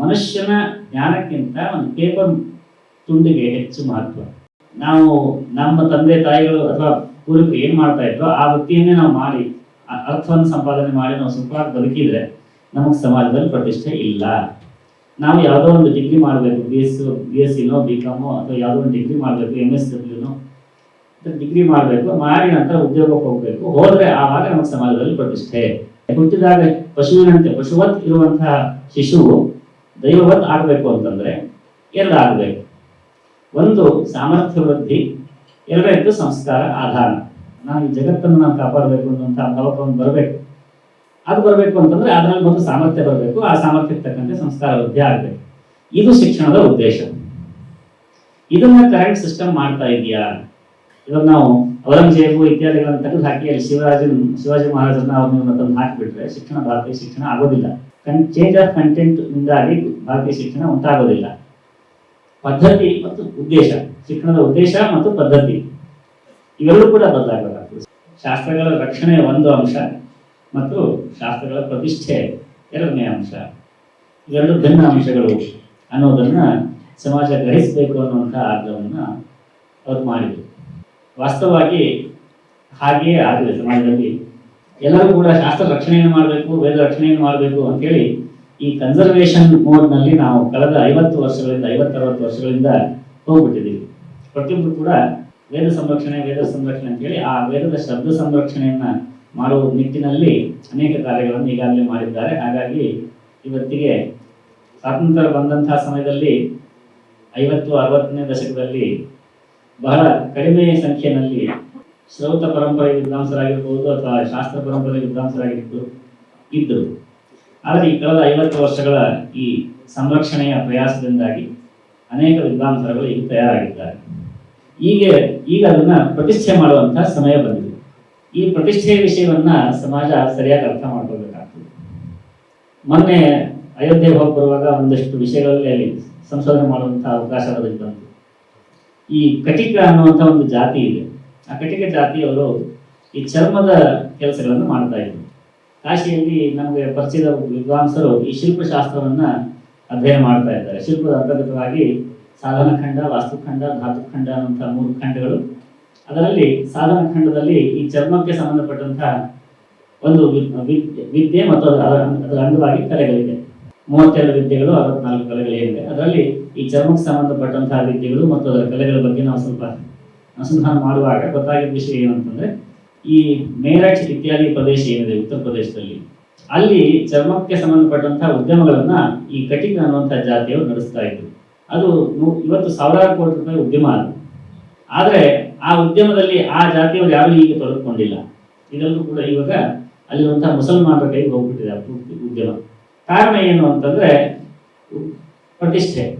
ಮನುಷ್ಯನ ಜ್ಞಾನಕ್ಕಿಂತ ಒಂದು ಪೇಪರ್ ತುಂಡಿಗೆ ಹೆಚ್ಚು ಮಹತ್ವ. ನಾವು ನಮ್ಮ ತಂದೆ, ತಾಯಿಗಳು ಅಥವಾ ಪೂರ್ವಿಕರು ಏನ್ ಮಾಡ್ತಾ ಇದ್ರು ಆ ವೃತ್ತಿಯನ್ನೇ ನಾವು ಮಾಡಿ ಅರ್ಥವನ್ನು ಸಂಪಾದನೆ ಮಾಡಿ ನಾವು ಸುಖವಾಗಿ ಬದುಕಿದ್ರೆ ನಮಗೆ ಸಮಾಜದಲ್ಲಿ ಪ್ರತಿಷ್ಠೆ ಇಲ್ಲ. ನಾವು ಯಾವುದೋ ಒಂದು ಡಿಗ್ರಿ ಮಾಡಬೇಕು ಬಿ ಎಸ್ ಬಿ ಎಸ್ ಸಿನೋ ಬಿ ಕಾಮೋ ಅಥವಾ ಯಾವುದೋ ಒಂದು ಡಿಗ್ರಿ ಮಾಡಬೇಕು ಎಂ ಎಸ್ ಡಬ್ಲ್ಯೂನೋ ಡಿಗ್ರಿ ಮಾಡಬೇಕು, ಮಾಡಿ ನಂತರ ಉದ್ಯೋಗಕ್ಕೆ ಹೋಗಬೇಕು. ಹೋದ್ರೆ ಆವಾಗ ನಮಗೆ ಸಮಾಜದಲ್ಲಿ ಪ್ರತಿಷ್ಠೆ. ಹುಟ್ಟಿದಾಗ ಪಶುವಿನಂತೆ ಪಶುವತ್ ಇರುವಂತಹ ಶಿಶುವು ದೈವವತ್ ಆಗಬೇಕು ಅಂತಂದ್ರೆ ಎರಡು ಆಗಬೇಕು. ಒಂದು ಸಾಮರ್ಥ್ಯ ವೃದ್ಧಿ ಎರಡನೇದ್ದು ಸಂಸ್ಕಾರ ಆಧಾರ. ನಾನು ಈ ಜಗತ್ತನ್ನು ನಾವು ಕಾಪಾಡಬೇಕು ಅನ್ನುವಂಥ ಭಾವವನ್ನು ಬರಬೇಕು. ಅದು ಬರಬೇಕು ಅಂತಂದ್ರೆ ಅದರಲ್ಲಿ ಒಂದು ಸಾಮರ್ಥ್ಯ ಬರಬೇಕು, ಆ ಸಾಮರ್ಥ್ಯಕ್ಕೆ ತಕ್ಕಂತೆ ಸಂಸ್ಕಾರ ವೃದ್ಧಿ ಆಗಬೇಕು. ಇದು ಶಿಕ್ಷಣದ ಉದ್ದೇಶ. ಇದನ್ನ ಕರೆಂಟ್ ಸಿಸ್ಟಮ್ ಮಾಡ್ತಾ ಇದೆಯಾ ಇವಾಗ ನಾವು ಔರಂಗಜೇಬು ಇತ್ಯಾದಿಗಳನ್ನು ತೆಗೆದು ಹಾಕಿ, ಅಲ್ಲಿ ಶಿವರಾಜನ್, ಶಿವಾಜಿ ಮಹಾರಾಜರನ್ನ ಅವ್ರನ್ನ ತಂದು ಹಾಕಿಬಿಟ್ರೆ ಶಿಕ್ಷಣ ಭಾರತೀಯ ಶಿಕ್ಷಣ ಆಗೋದಿಲ್ಲ. ಕನ್ ಚೇಂಜ್ ಆಫ್ ಕಂಟೆಂಟ್ ಇಂದಾಗಿ ಭಾರತೀಯ ಶಿಕ್ಷಣ ಉಂಟಾಗೋದಿಲ್ಲ. ಪದ್ಧತಿ ಮತ್ತು ಉದ್ದೇಶ, ಶಿಕ್ಷಣದ ಉದ್ದೇಶ ಮತ್ತು ಪದ್ಧತಿ. ಇವೆರಡೂ ಕೂಡ ಬದಲಾಗಬೇಕಾಗ್ತದೆ ಶಾಸ್ತ್ರಗಳ ರಕ್ಷಣೆ ಒಂದು ಅಂಶ ಮತ್ತು ಶಾಸ್ತ್ರಗಳ ಪ್ರತಿಷ್ಠೆ ಎರಡನೇ ಅಂಶ. ಇವೆರಡು ಭಿನ್ನ ಅಂಶಗಳು ಅನ್ನೋದನ್ನು ಸಮಾಜ ಗ್ರಹಿಸಬೇಕು ಅನ್ನುವಂಥ ಆಗ್ರಹವನ್ನ ಅವ್ರು ಮಾಡಿದರು. ವಾಸ್ತವವಾಗಿ ಹಾಗೆಯೇ ಆಗಿದೆ ಸಮಾಜದಲ್ಲಿ. ಎಲ್ಲರೂ ಕೂಡ ಶಾಸ್ತ್ರ ರಕ್ಷಣೆಯನ್ನು ಮಾಡಬೇಕು, ವೇದ ರಕ್ಷಣೆಯನ್ನು ಮಾಡಬೇಕು ಅಂತೇಳಿ ಈ ಕನ್ಸರ್ವೇಷನ್ ಮೋಡ್ನಲ್ಲಿ ನಾವು ಕಳೆದ ಐವತ್ತು ವರ್ಷಗಳಿಂದ, ಐವತ್ತರವತ್ತು ವರ್ಷಗಳಿಂದ ಹೋಗ್ಬಿಟ್ಟಿದ್ದೀವಿ. ಪ್ರತಿಯೊಬ್ಬರು ಕೂಡ ವೇದ ಸಂರಕ್ಷಣೆ ವೇದ ಸಂರಕ್ಷಣೆ ಅಂತೇಳಿ ಆ ವೇದದ ಶಬ್ದ ಸಂರಕ್ಷಣೆಯನ್ನು ಮಾಡುವ ನಿಟ್ಟಿನಲ್ಲಿ ಅನೇಕ ಕಾರ್ಯಗಳನ್ನು ಈಗಾಗಲೇ ಮಾಡಿದ್ದಾರೆ. ಹಾಗಾಗಿ ಇವತ್ತಿಗೆ ಸ್ವಾತಂತ್ರ್ಯ ಬಂದಂತಹ ಸಮಯದಲ್ಲಿ ಐವತ್ತು, ಅರವತ್ತನೇ ದಶಕದಲ್ಲಿ ಬಹಳ ಕಡಿಮೆ ಸಂಖ್ಯೆಯಲ್ಲಿ ಶ್ರೌತ ಪರಂಪರೆ ವಿದ್ವಾಂಸರಾಗಿರ್ಬೋದು ಅಥವಾ ಶಾಸ್ತ್ರ ಪರಂಪರೆ ವಿದ್ವಾಂಸರಾಗಿದ್ದು ಇದ್ದರು ಆದರೆ ಈ ಕಳೆದ ಐವತ್ತು ವರ್ಷಗಳ ಈ ಸಂರಕ್ಷಣೆಯ ಪ್ರಯಾಸದಿಂದಾಗಿ ಅನೇಕ ವಿದ್ವಾಂಸರುಗಳು ಈಗ ತಯಾರಾಗಿದ್ದಾರೆ. ಈಗ ಈಗ ಅದನ್ನ ಪ್ರತಿಷ್ಠೆ ಮಾಡುವಂತಹ ಸಮಯ ಬಂದಿದೆ. ಈ ಪ್ರತಿಷ್ಠೆಯ ವಿಷಯವನ್ನ ಸಮಾಜ ಸರಿಯಾಗಿ ಅರ್ಥ ಮಾಡ್ಕೋಬೇಕಾಗ್ತದೆ ಮೊನ್ನೆ ಅಯೋಧ್ಯೆಗೆ ಹೋಗಿ ಬರುವಾಗ ಒಂದಷ್ಟು ವಿಷಯಗಳಲ್ಲಿ ಅಲ್ಲಿ ಸಂಶೋಧನೆ ಮಾಡುವಂತಹ ಅವಕಾಶ ಬಂತು ಈ ಕಟಿಕ ಅನ್ನುವಂಥ ಒಂದು ಜಾತಿ ಇದೆ. ಆ ಕಟಿಕ ಜಾತಿಯವರು ಈ ಚರ್ಮದ ಕೆಲಸಗಳನ್ನು ಮಾಡ್ತಾ ಇದ್ರು. ಕಾಶಿಯಲ್ಲಿ ನಮಗೆ ಪರಿಚಯದ ವಿದ್ವಾಂಸರು ಈ ಶಿಲ್ಪಶಾಸ್ತ್ರವನ್ನ ಅಧ್ಯಯನ ಮಾಡ್ತಾ ಇದ್ದಾರೆ. ಶಿಲ್ಪದ ಅಂತರ್ಗತವಾಗಿ ಸಾಧನ ಖಂಡ ವಾಸ್ತುಖಂಡ ಧಾತುಖಂಡ ಅಂತ ಮೂರು ಖಂಡಗಳು. ಅದರಲ್ಲಿ ಸಾಧನ ಖಂಡದಲ್ಲಿ ಈ ಚರ್ಮಕ್ಕೆ ಸಂಬಂಧಪಟ್ಟಂತಹ ಒಂದು ವಿದ್ಯೆ ಮತ್ತು ಅದರ ಅದರ ಅಂಗವಾಗಿ ಕಲೆಗಳಿದೆ. ಮೂವತ್ತೆರಡು ವಿದ್ಯೆಗಳು, ಅರವತ್ನಾಲ್ಕು ಕಲೆಗಳಿವೆ ಅದರಲ್ಲಿ ಈ ಚರ್ಮಕ್ಕೆ ಸಂಬಂಧಪಟ್ಟಂತಹ ವಿದ್ಯೆಗಳು ಮತ್ತು ಅದರ ಕಲೆಗಳ ಬಗ್ಗೆ ನಾವು ಸ್ವಲ್ಪ ಅನುಸಂಧಾನ ಮಾಡುವಾಗ ಗೊತ್ತಾಗಿದ್ದ ವಿಷಯ ಏನು ಅಂತಂದ್ರೆ ಈ ಮೇರಠ್ ಇತ್ಯಾದಿ ಪ್ರದೇಶ ಏನಿದೆ, ಉತ್ತರ ಪ್ರದೇಶದಲ್ಲಿ, ಅಲ್ಲಿ ಚರ್ಮಕ್ಕೆ ಸಂಬಂಧಪಟ್ಟಂತಹ ಉದ್ಯಮಗಳನ್ನ ಈ ಕಟಿಂಗ್ ಅನ್ನುವಂತಹ ಜಾತಿಯವರು ನಡೆಸ್ತಾ ಇದ್ರು. ಅದು ಇವತ್ತು ಸಾವಿರಾರು ಕೋಟಿ ರೂಪಾಯಿ ಉದ್ಯಮ ಅದು. ಆದ್ರೆ ಆ ಉದ್ಯಮದಲ್ಲಿ ಆ ಜಾತಿಯವರು ಯಾರು ಈಗ ತೊಡಗಿಕೊಂಡಿಲ್ಲ. ಇದೆಲ್ಲರೂ ಕೂಡ ಇವಾಗ ಅಲ್ಲಿರುವಂತಹ ಮುಸಲ್ಮಾನರ ಕೈಗೆ ಹೋಗ್ಬಿಟ್ಟಿದೆ ಉದ್ಯಮ. ಕಾರಣ ಏನು ಅಂತಂದ್ರೆ, ಪ್ರತಿಷ್ಠೆ.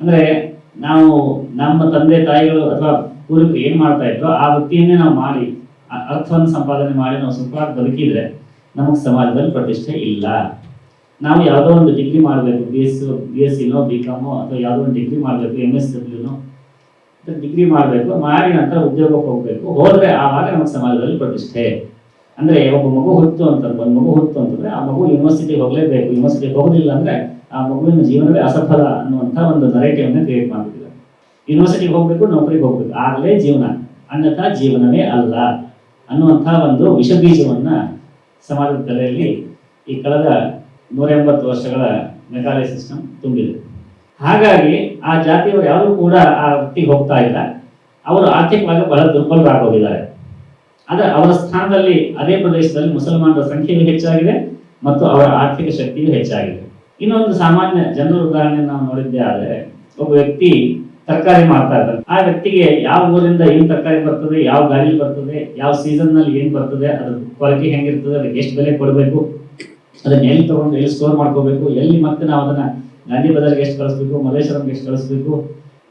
ಅಂದ್ರೆ ನಾವು ನಮ್ಮ ತಂದೆ ತಾಯಿಗಳು ಅಥವಾ ಪೂರ್ವಿಕರು ಏನ್ ಮಾಡ್ತಾ ಇದ್ರು ಆ ವೃತ್ತಿಯನ್ನೇ ನಾವು ಮಾಡಿ ಅರ್ಥವನ್ನು ಸಂಪಾದನೆ ಮಾಡಿ ನಾವು ಸುಖವಾಗಿ ಬದುಕಿದ್ರೆ ನಮಗೆ ಸಮಾಜದಲ್ಲಿ ಪ್ರತಿಷ್ಠೆ ಇಲ್ಲ. ನಾವು ಯಾವುದೋ ಒಂದು ಡಿಗ್ರಿ ಮಾಡಬೇಕು ಬಿ ಎಸ್ ಬಿ ಎಸ್ ಸಿನೋ ಬಿ ಕಾಮೋ ಅಥವಾ ಯಾವುದೋ ಒಂದು ಡಿಗ್ರಿ ಮಾಡಬೇಕು ಎಂ ಎಸ್ ಡಬ್ಲ್ಯೂನೋ ಡಿಗ್ರಿ ಮಾಡಬೇಕು, ಮಾಡಿ ನಂತರ ಉದ್ಯೋಗಕ್ಕೆ ಹೋಗಬೇಕು, ಹೋದರೆ ಆವಾಗ ನಮಗೆ ಸಮಾಜದಲ್ಲಿ ಪ್ರತಿಷ್ಠೆ. ಅಂದ್ರೆ ಒಬ್ಬ ಮಗು ಹೊತ್ತು ಅಂತಂದ್ರೆ, ಒಂದು ಮಗು ಹೊತ್ತು ಅಂತಂದ್ರೆ, ಆ ಮಗು ಯೂನಿವರ್ಸಿಟಿಗೆ ಹೋಗಲೇಬೇಕು ಯೂನಿವರ್ಸಿಟಿಗೆ ಹೋಗಲಿಲ್ಲ ಅಂದ್ರೆ ಆ ಮಗುವಿನ ಜೀವನವೇ ಅಸಫಲ ಅನ್ನುವಂಥ ಒಂದು ನರೇಟಿವ್ ಅನ್ನ ಕ್ರಿಯೇಟ್ ಮಾಡ್ಬಿಟ್ಟಿದ್ದಾರೆ ಯೂನಿವರ್ಸಿಟಿಗೆ ಹೋಗ್ಬೇಕು, ನೌಕರಿಗೆ ಹೋಗ್ಬೇಕು, ಆಗಲೇ ಜೀವನ, ಅನ್ಯಥಾ ಜೀವನವೇ ಅಲ್ಲ. ಅನ್ನುವಂಥ ಒಂದು ವಿಷ ಬೀಜವನ್ನ ಸಮಾಜದ ತಲೆಯಲ್ಲಿ ಈ ಕಳೆದ ನೂರ ಎಂಬತ್ತು ವರ್ಷಗಳ ಮೆಘಾಲಯ ಸಿಸ್ಟಮ್ ತುಂಬಿದೆ. ಹಾಗಾಗಿ ಆ ಜಾತಿಯವರು ಯಾರು ಕೂಡ ಆ ವೃತ್ತಿಗೆ ಹೋಗ್ತಾ ಇಲ್ಲ. ಅವರು ಆರ್ಥಿಕವಾಗಿ ಬಹಳ ದುರ್ಬಲರಾಗೋಗಿದ್ದಾರೆ. ಆದರೆ ಅವರ ಸ್ಥಾನದಲ್ಲಿ ಅದೇ ಪ್ರದೇಶದಲ್ಲಿ ಮುಸಲ್ಮಾನರ ಸಂಖ್ಯೆಯೂ ಹೆಚ್ಚಾಗಿದೆ ಮತ್ತು ಅವರ ಆರ್ಥಿಕ ಶಕ್ತಿಯೂ ಹೆಚ್ಚಾಗಿದೆ. ಇನ್ನೊಂದು ಸಾಮಾನ್ಯ ಜನರ ಉದಾಹರಣೆ ನಾವು ನೋಡಿದ್ದೇ ಆದರೆ, ಒಬ್ಬ ವ್ಯಕ್ತಿ ತರಕಾರಿ ಮಾಡ್ತಾ ಇದ್ದಾರೆ. ಆ ವ್ಯಕ್ತಿಗೆ ಯಾವ ಊರಿಂದ ಏನ್ ತರಕಾರಿ ಬರ್ತದೆ, ಯಾವ ಗಾಡಿ ಬರ್ತದೆ, ಯಾವ ಸೀಸನ್ನಲ್ಲಿ ಏನ್ ಬರ್ತದೆ, ಅದ್ರ ಕ್ವಾಲಿಟಿ ಹೆಂಗಿರ್ತದೆ, ಅದಕ್ಕೆ ಎಷ್ಟು ಬೆಲೆ ಕೊಡಬೇಕು, ಅದನ್ನ ಎಲ್ಲಿ ತಗೊಂಡು ಎಲ್ಲಿ ಸ್ಟೋರ್ ಮಾಡ್ಕೋಬೇಕು, ಎಲ್ಲಿ ಮತ್ತೆ ನಾವು ಅದನ್ನ ಗಾಂಧಿ ಬಜಾರ್ಗೆ ಎಷ್ಟು ಕಳಿಸ್ಬೇಕು, ಮಲ್ಲೇಶ್ವರಂಗೆ ಎಷ್ಟು ಕಳಿಸ್ಬೇಕು,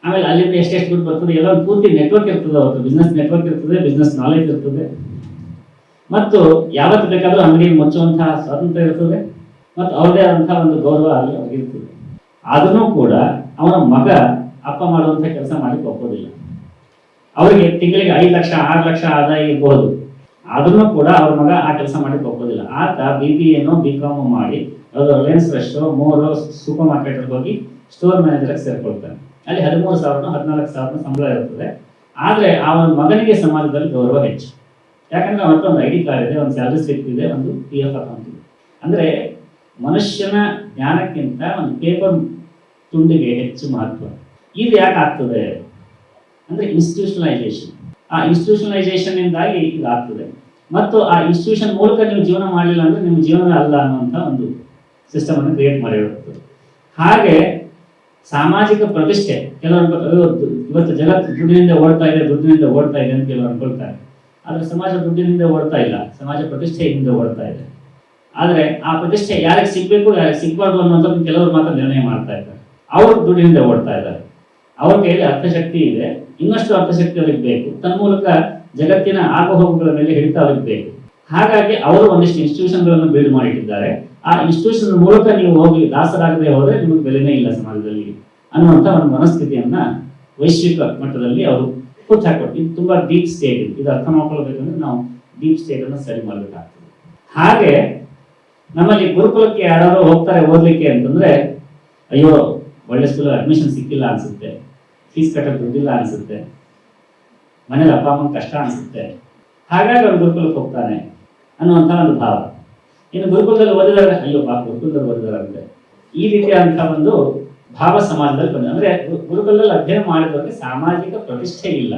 ಆಮೇಲೆ ಅಲ್ಲಿಂದ ಎಷ್ಟೆಷ್ಟು ದುಡ್ಡು ಬರ್ತದೆ, ಎಲ್ಲ ಒಂದು ಪೂರ್ತಿ ನೆಟ್ವರ್ಕ್ ಇರ್ತದೆ ಅವತ್ತು ಬಿಸ್ನೆಸ್ ನೆಟ್ವರ್ಕ್ ಇರ್ತದೆ ಬಿಸ್ನೆಸ್ ನಾಲೆಜ್ ಇರ್ತದೆ. ಮತ್ತು ಯಾವತ್ತು ಬೇಕಾದರೂ ಅಂಗಡಿ ಮುಚ್ಚುವಂತಹ ಸ್ವಾತಂತ್ರ್ಯ ಇರ್ತದೆ, ಮತ್ತು ಅವರದೇ ಆದಂತಹ ಒಂದು ಗೌರವ ಅಲ್ಲಿ ಅವ್ರಿಗೆ ಇರ್ತದೆ. ಆದ್ರೂ ಕೂಡ ಅವನ ಮಗ ಅಪ್ಪ ಮಾಡುವಂತ ಕೆಲಸ ಮಾಡಿ ಒಪ್ಪೋದಿಲ್ಲ. ಅವರಿಗೆ ತಿಂಗಳಿಗೆ ಐದು ಲಕ್ಷ, ಆರು ಲಕ್ಷ ಆದಾಯ ಇರಬಹುದು. ಆದ್ರೂ ಕೂಡ ಅವ್ರ ಮಗ ಆ ಕೆಲಸ ಮಾಡಿ ಒಪ್ಪೋದಿಲ್ಲ. ಆತ ಬಿ ಬಿ ಏನೋ ಬಿ ಕಾಮ್ ಮಾಡಿ, ಅದು ರಿಲಯನ್ಸ್ ಫ್ರೆಶ್ ಮೂರು ಸೂಪರ್ ಮಾರ್ಕೆಟ್ ಹೋಗಿ ಸ್ಟೋರ್ ಮ್ಯಾನೇಜರ್ ಸೇರ್ಕೊಳ್ತಾನೆ. ಅಲ್ಲಿ ಹದಿಮೂರು ಸಾವಿರ ಹದಿನಾಲ್ಕು ಸಾವಿರ ಸಂಬಳ ಇರ್ತದೆ. ಆದ್ರೆ ಆ ಒಂದು ಮಗನಿಗೆ ಸಮಾಜದಲ್ಲಿ ಗೌರವ ಹೆಚ್ಚು. ಯಾಕಂದ್ರೆ ಅವತ್ತು ಒಂದು ಐ ಡಿ ಕಾರ್ಡ್ ಇದೆ, ಒಂದು ಸ್ಯಾಲರಿ ಸ್ಲಿಪ್ ಇದೆ, ಒಂದು ಪಿ ಎಫ್ ಅಕೌಂಟ್ ಇದೆ. ಅಂದ್ರೆ ಮನುಷ್ಯನ ಜ್ಞಾನಕ್ಕಿಂತ ಒಂದು ಪೇಪರ್ ತುಂಡಿಗೆ ಹೆಚ್ಚು ಮಹತ್ವ. ಇದು ಯಾಕೆ ಆಗ್ತದೆ ಅಂದ್ರೆ ಇನ್ಸ್ಟಿಟ್ಯೂಷನಲೈಸೇಷನ್ ಆ ಇನ್ಸ್ಟಿಟ್ಯೂಷನಲೈಸೇಷನ್ ಇಂದಾಗಿ ಇದು ಆಗ್ತದೆ ಮತ್ತು ಆ ಇನ್ಸ್ಟಿಟ್ಯೂಷನ್ ಮೂಲಕ ನೀವು ಜೀವನ ಮಾಡಲಿಲ್ಲ ಅಂದ್ರೆ ನಿಮ್ಮ ಜೀವನ ಅಲ್ಲ ಅನ್ನುವಂಥ ಒಂದು ಸಿಸ್ಟಮ್ ಅನ್ನು ಕ್ರಿಯೇಟ್ ಮಾಡಿರುತ್ತದೆ ಹಾಗೆ ಸಾಮಾಜಿಕ ಪ್ರತಿಷ್ಠೆ, ಕೆಲವರು ಇವತ್ತು ಜಗತ್ತು ದುಡ್ಡಿನಿಂದ ಓಡ್ತಾ ಇದೆ, ದುಡ್ಡಿನಿಂದ ಓಡ್ತಾ ಇದೆ ಅಂತ ಕೆಲವರು ಅನ್ಕೊಳ್ತಾರೆ ಆದರೆ ಸಮಾಜ ದುಡ್ಡಿನಿಂದ ಓಡ್ತಾ ಇಲ್ಲ, ಸಮಾಜ ಪ್ರತಿಷ್ಠೆಯಿಂದ ಓಡ್ತಾ ಇದೆ. ಆದರೆ ಆ ಪ್ರತಿಷ್ಠೆ ಯಾರಿಗೆ ಸಿಗಬೇಕು, ಯಾರಿಗೆ ಸಿಗ್ಬಾರ್ದು ಅನ್ನೋದನ್ನ ಕೆಲವರು ಮಾತ್ರ ನಿರ್ಣಯ ಮಾಡ್ತಾ ಇದ್ದಾರೆ. ಅವರು ದುಡ್ಡಿನಿಂದ ಓಡ್ತಾ ಇದ್ದಾರೆ. ಅವ್ರ ಕೈಯಲ್ಲಿ ಅರ್ಥಶಕ್ತಿ ಇದೆ, ಇನ್ನಷ್ಟು ಅರ್ಥಶಕ್ತಿ ಅವರಿಗೆ ಬೇಕು. ತನ್ಮೂಲಕ ಜಗತ್ತಿನ ಆಗುಹೋಗುಗಳ ಮೇಲೆ ಹಿಡಿತ ಅವ್ರಿಗೆ ಬೇಕು. ಹಾಗಾಗಿ ಅವರು ಒಂದಿಷ್ಟು ಇನ್ಸ್ಟಿಟ್ಯೂಷನ್ಗಳನ್ನು ಬಿಲ್ಡ್ ಮಾಡಿಟ್ಟಿದ್ದಾರೆ. ಆ ಇನ್ಸ್ಟಿಟ್ಯೂಷನ್ ಮೂಲಕ ನೀವು ಹೋಗಿ ದಾಸರಾಗದೆ ಹೋದ್ರೆ ನಿಮಗೆ ಬೆಲೆನೇ ಇಲ್ಲ ಸಮಾಜದಲ್ಲಿ ಅನ್ನುವಂಥ ಒಂದು ಮನಸ್ಥಿತಿಯನ್ನ ವೈಶ್ವಿಕ ಮಟ್ಟದಲ್ಲಿ ಅವರು ಹುಟ್ಟಾಕೊಟ್ಟು ಇದು ತುಂಬಾ ಡೀಪ್ ಸ್ಟೇಟ್ ಇದು. ಇದು ಅರ್ಥ ಮಾಡ್ಕೊಳ್ಬೇಕಂದ್ರೆ ನಾವು ಡೀಪ್ ಸ್ಟೇಟ್ ಅನ್ನು ಸ್ಟಡಿ ಮಾಡಬೇಕಾಗ್ತದೆ. ಹಾಗೆ ನಮ್ಮಲ್ಲಿ ಗುರುಕುಲಕ್ಕೆ ಯಾರಾದರೂ ಹೋಗ್ತಾರೆ ಓದ್ಲಿಕ್ಕೆ ಅಂತಂದ್ರೆ, ಅಯ್ಯೋ, ಒಳ್ಳೆ ಸ್ಕೂಲ್ ಅಡ್ಮಿಷನ್ ಸಿಕ್ಕಿಲ್ಲ ಅನ್ಸುತ್ತೆ. ಫೀಸ್ ಕಟ್ಟಲು ದುಡ್ಡಿಲ್ಲ ಅನ್ಸುತ್ತೆ. ಮನೇಲಿ ಅಪ್ಪ ಅಮ್ಮನ ಕಷ್ಟ ಅನಿಸುತ್ತೆ. ಹಾಗಾಗಿ ಅವ್ನು ಗುರುಕುಲಕ್ಕೆ ಹೋಗ್ತಾನೆ ಅನ್ನುವಂಥ ಒಂದು ಭಾವ. ಇನ್ನು ಗುರುಕುಲದಲ್ಲಿ ಓದಿದಾರೆ ಅಯ್ಯೋ ಬಾ ಗುರುಕುಲದಲ್ಲಿ ಓದಿದಾರಂತೆ ಈ ರೀತಿಯಾದಂಥ ಒಂದು ಭಾವ ಸಮಾಜದಲ್ಲಿ ಬಂದ ಅಂದ್ರೆ ಗುರುಕುಲದಲ್ಲಿ ಅಧ್ಯಯನ ಮಾಡಿದವರಿಗೆ ಸಾಮಾಜಿಕ ಪ್ರತಿಷ್ಠೆ ಇಲ್ಲ.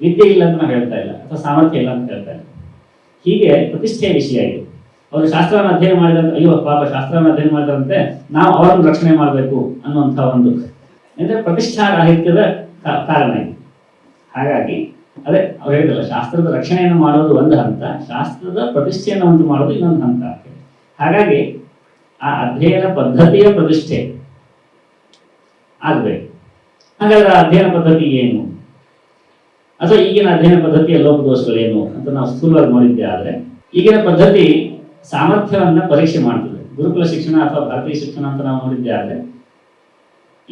ವಿದ್ಯೆ ಇಲ್ಲ ಅಂತ ನಾವು ಹೇಳ್ತಾ ಇಲ್ಲ. ಅಥವಾ ಸಾಮರ್ಥ್ಯ ಇಲ್ಲ ಅಂತ ಹೇಳ್ತಾ ಇಲ್ಲ. ಹೀಗೆ ಪ್ರತಿಷ್ಠೆಯ ವಿಷಯ ಇದು. ಅವರು ಶಾಸ್ತ್ರವನ್ನು ಅಧ್ಯಯನ ಮಾಡಿದಂತೆ ಅಯ್ಯೋ ಪಾಪ ಶಾಸ್ತ್ರವನ್ನು ಅಧ್ಯಯನ ಮಾಡಿದಂತೆ ನಾವು ಅವರನ್ನು ರಕ್ಷಣೆ ಮಾಡಬೇಕು ಅನ್ನುವಂಥ ಒಂದು ಅಂದ್ರೆ ಪ್ರತಿಷ್ಠಾ ರಾಹಿತ್ಯದ ಕಾರಣ ಇದೆ. ಹಾಗಾಗಿ, ಅದೇ ಅವ್ರು ಹೇಳಿದಲ್ಲ ಶಾಸ್ತ್ರದ ರಕ್ಷಣೆಯನ್ನು ಮಾಡೋದು ಒಂದು ಹಂತ, ಶಾಸ್ತ್ರದ ಪ್ರತಿಷ್ಠೆಯನ್ನು ಉಂಟು ಮಾಡೋದು ಇನ್ನೊಂದು ಹಂತ ಹಾಗಾಗಿ, ಆ ಅಧ್ಯಯನ ಪದ್ಧತಿಯ ಪ್ರತಿಷ್ಠೆ ಆಗ್ಬೇಕು. ಹಾಗಾದ್ರೆ ಆ ಅಧ್ಯಯನ ಪದ್ಧತಿ ಏನು? ಅಥವಾ ಈಗಿನ ಅಧ್ಯಯನ ಪದ್ಧತಿಯ ಲೋಪದೋಷಗಳೇನು ಅಂತ ನಾವು ಸ್ಥೂಲವಾಗಿ ನೋಡಿದ್ದೆ ಆದರೆ, ಈಗಿನ ಪದ್ಧತಿ ಸಾಮರ್ಥ್ಯವನ್ನ ಪರೀಕ್ಷೆ ಮಾಡ್ತದೆ. ಗುರುಕುಲ ಶಿಕ್ಷಣ ಅಥವಾ ಭಾರತೀಯ ಶಿಕ್ಷಣ ಅಂತ ನಾವು ನೋಡಿದ್ದೆ ಆದ್ರೆ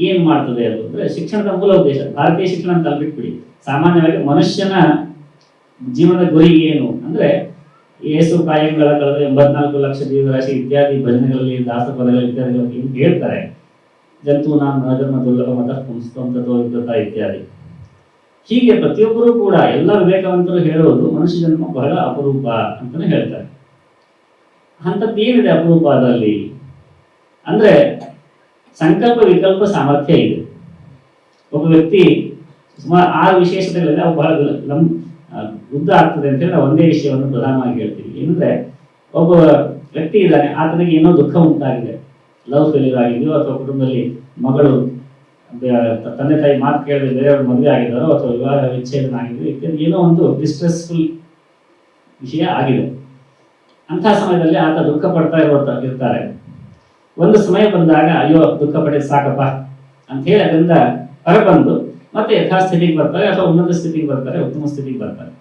ಏನ್ ಮಾಡ್ತದೆ ಅದು ಅಂದ್ರೆ ಶಿಕ್ಷಣದ ಮೂಲ ಉದ್ದೇಶ, ಭಾರತೀಯ ಶಿಕ್ಷಣ ಅಂತ ಬಿಟ್ಬಿಡಿ ಸಾಮಾನ್ಯವಾಗಿ ಮನುಷ್ಯನ ಜೀವನದ ಗುರಿ ಏನು ಅಂದ್ರೆ ಏಸು ಕಾಯಂಗಳ ಕಳೆದ ಎಂಬತ್ನಾಲ್ಕು ಲಕ್ಷ ಜೀವರಾಶಿ ಇತ್ಯಾದಿ ಭಜನೆಗಳಲ್ಲಿ, ದಾಸಪದಗಳು ಇತ್ಯಾದಿಗಳು ಏನು ಹೇಳ್ತಾರೆ. ಜಂತು ನಾನು ನಧರ್ಮ ದುರ್ಲಭ ಮತ ಪುಂಸ್ತಂತೋ ಇತ್ಯಾದಿ. ಹೀಗೆ ಪ್ರತಿಯೊಬ್ಬರೂ ಕೂಡ ಎಲ್ಲ ವಿವೇಕವಂತರು ಹೇಳುವುದು ಮನುಷ್ಯ ಜನ್ಮ ಬಹಳ ಅಪರೂಪ ಅಂತಾನೆ ಹೇಳ್ತಾರೆ. ಅಂಥದ್ದು ಏನಿದೆ ಅಪರೂಪ ಅದರಲ್ಲಿ? ಅಂದ್ರೆ ಸಂಕಲ್ಪ ವಿಕಲ್ಪ ಸಾಮರ್ಥ್ಯ ಇದೆ. ಒಬ್ಬ ವ್ಯಕ್ತಿ ಸುಮಾರು ಆರು ವಿಶೇಷತೆಗಳಲ್ಲಿ ಅವು ಬಹಳ ನಮ್ಮ ಉದ್ದ ಆಗ್ತದೆ ಅಂತ ಹೇಳಿ ನಾವು ಒಂದೇ ವಿಷಯವನ್ನು ಪ್ರಧಾನವಾಗಿ ಹೇಳ್ತೀವಿ. ಏನಂದ್ರೆ, ಒಬ್ಬ ವ್ಯಕ್ತಿ ಇದ್ದಾನೆ, ಆತನಿಗೆ ಏನೋ ದುಃಖ ಉಂಟಾಗಿದೆ. ಲವ್ ಫೇಲ್ಯೂರ್ ಆಗಿದೆಯೋ ಅಥವಾ ಕುಟುಂಬದಲ್ಲಿ ಮಗಳು ತಂದೆ ತಾಯಿ ಮಾತು ಕೇಳದೆ ಬೇರೆಯವ್ರ ಮದುವೆ ಆಗಿದ್ದಾರೋ ಅಥವಾ ವಿವಾಹ ವಿಚ್ಛೇದನ ಆಗಿದೆಯೋ ಇತ್ಯಾದಿ ಏನೋ ಒಂದು ಡಿಸ್ಟ್ರೆಸ್ಫುಲ್ ವಿಷಯ ಆಗಿದೆ. ಅಂತಹ ಸಮಯದಲ್ಲಿ ಆತ ದುಃಖ ಪಡ್ತಾ ಇರುವ ಇರ್ತಾರೆ. ಒಂದು ಸಮಯ ಬಂದಾಗ, ಅಯ್ಯೋ, ದುಃಖ ಪಡೆದು ಸಾಕಪ್ಪ ಅಂತ ಹೇಳಿ ಅದರಿಂದ ಹೊರಬಂದು ಮತ್ತೆ ಯಥಾಸ್ಥಿತಿಗೆ ಬರ್ತಾರೆ ಅಥವಾ ಉನ್ನತ ಸ್ಥಿತಿಗೆ ಬರ್ತಾರೆ, ಉತ್ತಮ ಸ್ಥಿತಿಗೆ ಬರ್ತಾರೆ.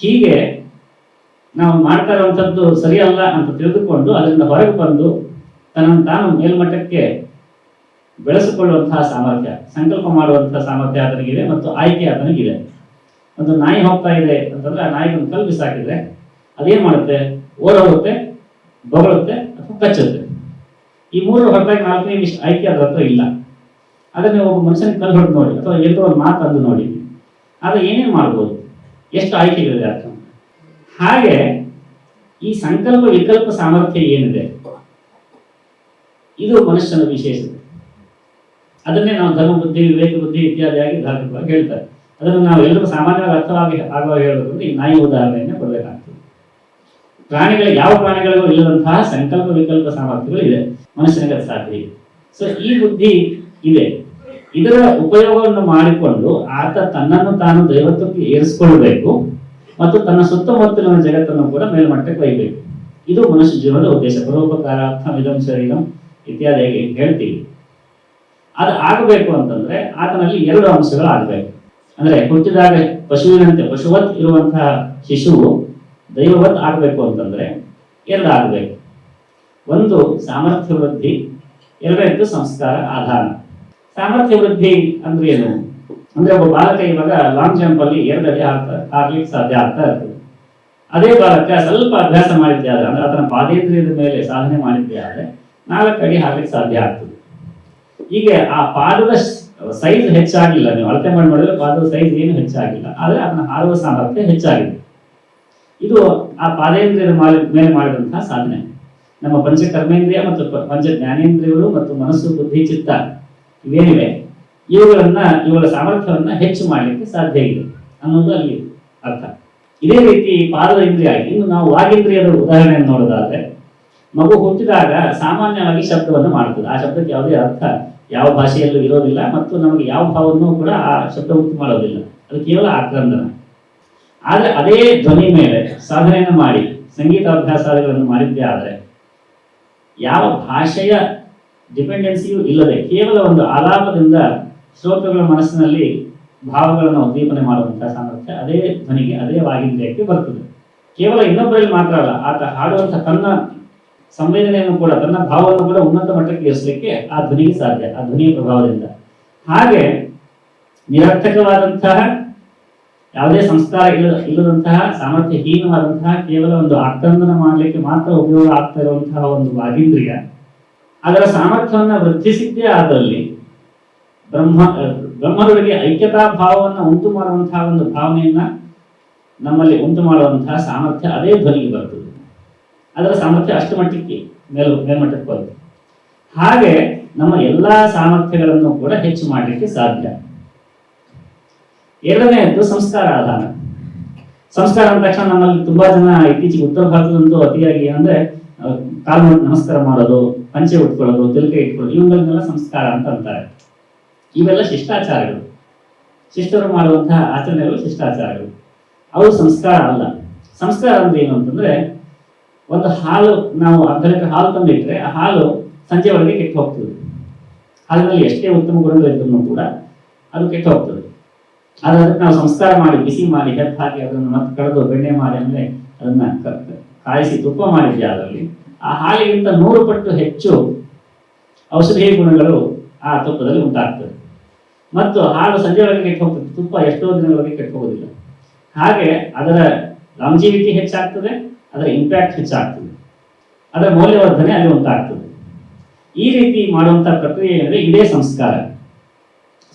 ಹೀಗೆ ನಾವು ಮಾಡ್ತಾ ಇರುವಂಥದ್ದು ಸರಿಯಲ್ಲ ಅಂತ ತಿಳಿದುಕೊಂಡು ಅದರಿಂದ ಹೊರಗೆ ಬಂದು ತನ್ನನ್ನು ತಾನು ಮೇಲ್ಮಟ್ಟಕ್ಕೆ ಬೆಳೆಸಿಕೊಳ್ಳುವಂತಹ ಸಾಮರ್ಥ್ಯ, ಸಂಕಲ್ಪ ಮಾಡುವಂತಹ ಸಾಮರ್ಥ್ಯ ಆತನಿಗಿದೆ ಮತ್ತು ಆಯ್ಕೆ ಆತನಿಗಿದೆ. ಒಂದು ನಾಯಿ ಹೋಗ್ತಾ ಇದೆ ಅಂತಂದ್ರೆ ಆ ನಾಯಿಗೆ ಒಂದು ಕಲ್ಲು ಬಿಸಾಕಿದ್ರೆ ಅದೇನ್ ಮಾಡುತ್ತೆ? ಓಡೋಗುತ್ತೆ ಬೊಗಳುತ್ತೆ ಅಥವಾ ಕಚ್ಚುತ್ತೆ. ಈ ಮೂರು ಹೊರತಾಗಿ ನಾಲ್ಕನೇ ವಿಷಯ ಆಯ್ಕೆ ಅದ್ರ ಇಲ್ಲ. ಅದನ್ನ ಒಬ್ಬ ಮನುಷ್ಯನ ಕಲ್ ಹೊಡೆದು ನೋಡಿ, ಅಥವಾ ಎಲ್ಲೋ ಒಂದು ಮಾತು ಅಂದು ನೋಡಿ. ಆದ್ರೆ ಏನೇನು ಮಾಡ್ಬೋದು? ಎಷ್ಟು ಆಯ್ಕೆಗಳಿದೆ ಅರ್ಥ? ಹಾಗೆ ಈ ಸಂಕಲ್ಪ ವಿಕಲ್ಪ ಸಾಮರ್ಥ್ಯ ಏನಿದೆ? ಇದು ಮನುಷ್ಯನ ವಿಶೇಷತೆ. ಅದನ್ನೇ ನಾವು ಧರ್ಮ ಬುದ್ಧಿ, ವಿವೇಕ ಬುದ್ಧಿ ಇತ್ಯಾದಿಯಾಗಿ ಧಾರ್ಮಿಕವಾಗಿ ಹೇಳ್ತಾರೆ. ಅದನ್ನು ನಾವು ಎಲ್ಲರೂ ಸಾಮಾನ್ಯವಾಗಿ ಅರ್ಥವಾಗಿ ಆಗುವಾಗ ಅಂದ್ರೆ ಈ ನಾಯಿ ಉದಾಹರಣೆಯನ್ನೇ ಕೊಡಬೇಕಾಗ್ತದೆ. ಪ್ರಾಣಿಗಳಿಗೆ ಯಾವ ಪ್ರಾಣಿಗಳಿಗೂ ಇಲ್ಲದಂತಹ ಸಂಕಲ್ಪ ವಿಕಲ್ಪ ಸಾಮರ್ಥ್ಯಗಳು ಇದೆ. ಮನುಷ್ಯನಿಗೆ ಸಾಧ್ಯ ಇದೆ ಸೊ ಈ ಬುದ್ಧಿ ಇದೆ. ಇದರ ಉಪಯೋಗವನ್ನು ಮಾಡಿಕೊಂಡು ಆತ ತನ್ನನ್ನು ತಾನು ದೈವತ್ವಕ್ಕೆ ಏರಿಸಿಕೊಳ್ಳಬೇಕು ಮತ್ತು ತನ್ನ ಸುತ್ತಮುತ್ತಲಿನ ಜಗತ್ತನ್ನು ಕೂಡ ಮೇಲ್ಮಟ್ಟಕ್ಕೆ ಒಯ್ಯಬೇಕು. ಇದು ಮನುಷ್ಯ ಜೀವನದ ಉದ್ದೇಶ. ಪರೋಪಕಾರಾರ್ಥ ಇದಂ ಶರೀರಂ ಇತ್ಯಾದಿ ಹೇಳ್ತೀವಿ. ಅದು ಆಗಬೇಕು ಅಂತಂದ್ರೆ ಆತನಲ್ಲಿ ಎರಡು ಅಂಶಗಳು ಆಗಬೇಕು ಅಂದ್ರೆ ಹುಟ್ಟಿದಾಗ ಪಶುವಿನಂತೆ ಪಶುವತ್ ಇರುವಂತಹ ಶಿಶುವು ದೈವವತ್ ಆಗಬೇಕು ಅಂತಂದ್ರೆ ಎರಡು ಆಗಬೇಕು. ಒಂದು ಸಾಮರ್ಥ್ಯ ವೃದ್ಧಿ ಎರಡನೇದ್ದು ಸಂಸ್ಕಾರ ಆಧಾರ. ಸಾಮರ್ಥ್ಯ ವೃದ್ಧಿ ಅಂದ್ರೆ ಏನು? ಅಂದ್ರೆ ಒಬ್ಬ ಬಾಲಕ ಇವಾಗ ಲಾಂಗ್ ಜಂಪ್ ಅಲ್ಲಿ ಎರಡು ಆಗ್ಲಿಕ್ಕೆ ಸಾಧ್ಯ ಆಗ್ತಾ ಇರ್ತದೆ. ಅದೇ ಬಾಲಕ ಸ್ವಲ್ಪ ಅಭ್ಯಾಸ ಮಾಡಿದ್ದೆ ಆದ್ರೆ, ಅಂದ್ರೆ ಅದನ್ನ ಪಾದೇಂದ್ರಿಯದ ಮೇಲೆ ಸಾಧನೆ ಮಾಡಿದ್ದೆ ಆದ್ರೆ ನಾಲ್ಕು ಅಡಿ ಹಾಕ್ಲಿಕ್ಕೆ ಸಾಧ್ಯ ಆಗ್ತದೆ. ಹೀಗೆ ಆ ಪಾದದ ಸೈಜ್ ಹೆಚ್ಚಾಗಿಲ್ಲ. ನೀವು ಅಳತೆ ಮಾಡಿ ನೋಡಿದ್ರೆ ಪಾದದ ಸೈಜ್ ಏನು ಹೆಚ್ಚಾಗಿಲ್ಲ. ಆದರೆ ಅದನ್ನ ಹಾರುವ ಸಾಮರ್ಥ್ಯ ಹೆಚ್ಚಾಗಿದೆ. ಇದು ಆ ಪಾದೇಂದ್ರಿಯರ ಮಾಲಿ- ಮಾಡಿದಂತಹ ಸಾಧನೆ. ನಮ್ಮ ಪಂಚ ಕರ್ಮೇಂದ್ರಿಯ ಮತ್ತು ಪಂಚ ಜ್ಞಾನೇಂದ್ರಿಯಗಳು ಮತ್ತು ಮನಸ್ಸು, ಬುದ್ಧಿ, ಚಿತ್ತ ಇವೇನಿವೆ? ಇವುಗಳನ್ನ, ಇವುಗಳ ಸಾಮರ್ಥ್ಯವನ್ನ ಹೆಚ್ಚು ಮಾಡಲಿಕ್ಕೆ ಸಾಧ್ಯ ಇದೆ ಅನ್ನೋದು ಅಲ್ಲಿ ಅರ್ಥ. ಇದೇ ರೀತಿ ಪಾದದ ಇಂದ್ರಿಯ ಇನ್ನು ನಾವು ವಾಗೇಂದ್ರಿಯದ ಉದಾಹರಣೆಯನ್ನು ನೋಡೋದಾದ್ರೆ, ಮಗು ಹುಟ್ಟಿದಾಗ ಸಾಮಾನ್ಯವಾಗಿ ಶಬ್ದವನ್ನು ಮಾಡುತ್ತದೆ. ಆ ಶಬ್ದಕ್ಕೆ ಯಾವುದೇ ಅರ್ಥ ಯಾವ ಭಾಷೆಯಲ್ಲೂ ಇರೋದಿಲ್ಲ ಮತ್ತು ನಮಗೆ ಯಾವ ಭಾವವನ್ನು ಕೂಡ ಆ ಶಬ್ದ ಉಂಟು ಮಾಡೋದಿಲ್ಲ. ಅದು ಕೇವಲ ಆಕ್ರಂದನ ಆದ್ರೆ ಅದೇ ಧ್ವನಿ ಮೇಲೆ ಸಾಧನೆಯನ್ನು ಮಾಡಿ ಸಂಗೀತ ಅಭ್ಯಾಸಗಳನ್ನು ಮಾಡಿದ್ದೇ ಆದರೆ ಯಾವ ಭಾಷೆಯ ಡಿಪೆಂಡೆನ್ಸಿಯೂ ಇಲ್ಲದೆ ಕೇವಲ ಒಂದು ಆಲಾಪದಿಂದ ಶ್ರೋತೃಗಳ ಮನಸ್ಸಿನಲ್ಲಿ ಭಾವಗಳನ್ನು ಉದ್ದೀಪನೆ ಮಾಡುವಂತಹ ಸಾಮರ್ಥ್ಯ ಅದೇ ಧ್ವನಿಗೆ, ಅದೇ ವಾಗೀಂದ್ರಿಯಕ್ಕೆ ಬರ್ತದೆ. ಕೇವಲ ಇನ್ನೊಬ್ಬರಲ್ಲಿ ಮಾತ್ರ ಅಲ್ಲ, ಆತ ಹಾಡುವಂತಹ ತನ್ನ ಸಂವೇದನೆಯನ್ನು ಕೂಡ, ತನ್ನ ಭಾವವನ್ನು ಕೂಡ ಉನ್ನತ ಮಟ್ಟಕ್ಕೆ ಇರಿಸಲಿಕ್ಕೆ ಆ ಧ್ವನಿಗೆ ಸಾಧ್ಯ, ಆ ಧ್ವನಿಯ ಪ್ರಭಾವದಿಂದ. ಹಾಗೆ ನಿರರ್ಥಕವಾದಂತಹ ಯಾವುದೇ ಸಂಸ್ಕಾರ ಇಲ್ಲ ಇಲ್ಲದಂತಹ ಸಾಮರ್ಥ್ಯಹೀನವಾದಂತಹ ಕೇವಲ ಒಂದು ಆಕ್ರಂದನ ಮಾಡಲಿಕ್ಕೆ ಮಾತ್ರ ಉಪಯೋಗ ಆಗ್ತಾ ಇರುವಂತಹ ಒಂದು ವಾಗೀಂದ್ರಿಯ ಅದರ ಸಾಮರ್ಥ್ಯವನ್ನು ವೃದ್ಧಿಸಿದ್ದೇ ಆದಲ್ಲಿ ಬ್ರಹ್ಮ, ಬ್ರಹ್ಮದೊಳಗೆ ಐಕ್ಯತಾ ಭಾವವನ್ನು ಉಂಟು ಮಾಡುವಂತಹ ಒಂದು ಭಾವನೆಯನ್ನ ನಮ್ಮಲ್ಲಿ ಉಂಟು ಮಾಡುವಂತಹ ಸಾಮರ್ಥ್ಯ ಅದೇ ಧ್ವನಿಗೆ ಬರ್ತದೆ. ಅದರ ಸಾಮರ್ಥ್ಯ ಅಷ್ಟು ಮಟ್ಟಕ್ಕೆ ಮೇಲ್, ಮೇಲ್ಮಟ್ಟಕ್ಕೆ ಬರುತ್ತೆ ಹಾಗೆ ನಮ್ಮ ಎಲ್ಲಾ ಸಾಮರ್ಥ್ಯಗಳನ್ನು ಕೂಡ ಹೆಚ್ಚು ಮಾಡಲಿಕ್ಕೆ ಸಾಧ್ಯ. ಎರಡನೆಯದ್ದು ಸಂಸ್ಕಾರ ಆಧಾರ. ಸಂಸ್ಕಾರ ಅಂದ ತಕ್ಷಣ ನಮ್ಮಲ್ಲಿ ತುಂಬಾ ಜನ ಇತ್ತೀಚೆಗೆ ಉತ್ತರ ಭಾರತದಂತೂ ಅತಿಯಾಗಿ ಏನಂದ್ರೆ ಕಾಲು ನಮಸ್ಕಾರ ಮಾಡೋದು, ಪಂಚೆ ಉಟ್ಕೊಳ್ಳೋದು, ತಿಲಕ ಇಟ್ಕೊಳ್ಳೋದು ಇವುಗಳನ್ನೆಲ್ಲ ಸಂಸ್ಕಾರ ಅಂತ ಅಂತಾರೆ. ಇವೆಲ್ಲ ಶಿಷ್ಟಾಚಾರಗಳು. ಶಿಷ್ಟರು ಮಾಡುವಂತಹ ಆಚರಣೆಗಳು ಶಿಷ್ಟಾಚಾರಗಳು. ಅವು ಸಂಸ್ಕಾರ ಅಲ್ಲ. ಸಂಸ್ಕಾರ ಅಂದ್ರೆ ಏನು ಅಂತಂದ್ರೆ, ಒಂದು ಹಾಲು, ನಾವು ಅರ್ಧ ಲೀಟರ್ ಹಾಲು ತಂದಿಟ್ರೆ ಆ ಹಾಲು ಸಂಜೆ ಒಳಗೆ ಕೆಟ್ಟು ಹೋಗ್ತದೆ. ಹಾಲಿನಲ್ಲಿ ಎಷ್ಟೇ ಉತ್ತಮ ಗುಣಗಳಿದ್ರು ಕೂಡ ಅದು ಕೆಟ್ಟು ಹೋಗ್ತದೆ. ಅದಕ್ಕೆ ನಾವು ಸಂಸ್ಕಾರ ಮಾಡಿ, ಬಿಸಿ ಮಾಡಿ ಹೆತ್ತು ಹಾಕಿ ಅದನ್ನು ಮತ್ತೆ ಕಳೆದು ಬೆಣ್ಣೆ ಮಾಡಿ ಅಂದ್ರೆ ಅದನ್ನ ಕಾಯಿಸಿ ತುಪ್ಪ ಮಾಡಿದ್ಯಾ ಅದರಲ್ಲಿ. ಆ ಹಾಲಿಗಿಂತ ನೂರು ಪಟ್ಟು ಹೆಚ್ಚು ಔಷಧೀಯ ಗುಣಗಳು ಆ ತುಪ್ಪದಲ್ಲಿ ಉಂಟಾಗ್ತದೆ. ಮತ್ತು ಹಾಲು ಸಂಜೆ ಒಳಗೆ ಕೆಟ್ಟು ಹೋಗ್ತದೆ ತುಪ್ಪ ಎಷ್ಟೋ ದಿನಗಳವರೆಗೆ ಕೆಟ್ಟು ಹೋಗೋದಿಲ್ಲ ಹಾಗೆ ಅದರ ಲಾಂಜಿವಿಟಿ ಹೆಚ್ಚಾಗ್ತದೆ, ಅದರ ಇಂಪ್ಯಾಕ್ಟ್ ಹೆಚ್ಚಾಗ್ತದೆ. ಅದರ ಮೌಲ್ಯವರ್ಧನೆ ಅಲ್ಲಿ ಉಂಟಾಗ್ತದೆ. ಈ ರೀತಿ ಮಾಡುವಂತಹ ಪ್ರಕ್ರಿಯೆ ಅಂದರೆ ಇದೇ ಸಂಸ್ಕಾರ.